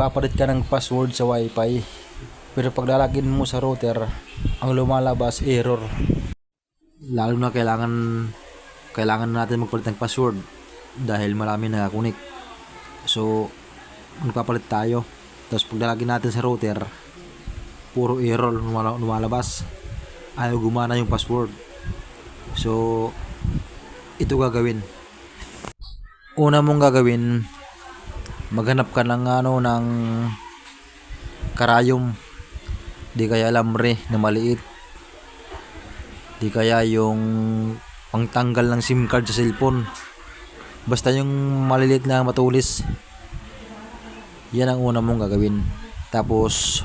magpapalit ka ng password sa wifi pero pag lalagin mo sa router ang lumalabas error. Lalo na kailangan kailangan natin magpalit ng password dahil marami nakakunik. So magpapalit tayo. Tapos pag lalagin natin sa router puro error lumala- lumalabas. Ayaw gumana yung password. So ito gagawin. Una mong gagawin maghanap ka ng ano ng karayom. Di kaya lamre na maliit. Di kaya yung pangtanggal ng SIM card sa cellphone. Basta yung maliliit na matulis. Yan ang una mong gagawin. Tapos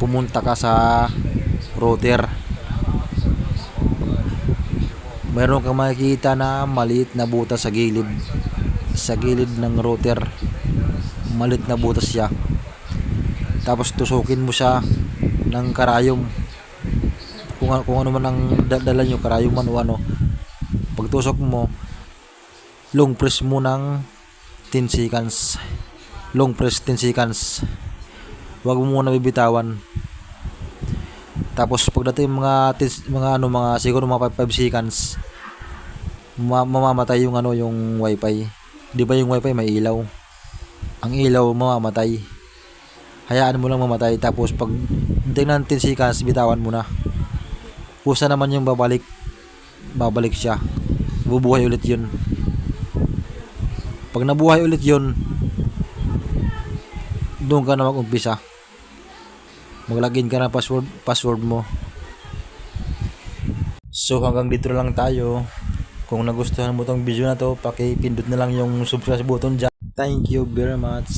pumunta ka sa router. Meron kang makikita na maliit na butas sa gilid sa gilid ng router. Maliit na butas siya. Tapos tusukin mo siya ng karayom. Kung, kung ano man ang da- dala nyo karayom man o ano pagtusok mo long press mo ng 10 seconds. Long press 10 seconds. Huwag mo muna bibitawan. Tapos pagdating mga mga ano mga siguro mga 5 seconds ma- mamamatay yung ano yung wifi di ba yung wifi may ilaw? Ang ilaw mamamatay hayaan mo lang mamatay tapos pag tingnan 10 seconds bitawan mo na. Kusa naman yung babalik. Babalik siya. Bubuhay ulit yun. Pag nabuhay ulit yun doon ka na mag-umpisa. Maglagin ka ng password password mo. So hanggang dito lang tayo kung nagustuhan mo tong video na to paki-pindot na lang yung subscribe button dyan. Thank you very much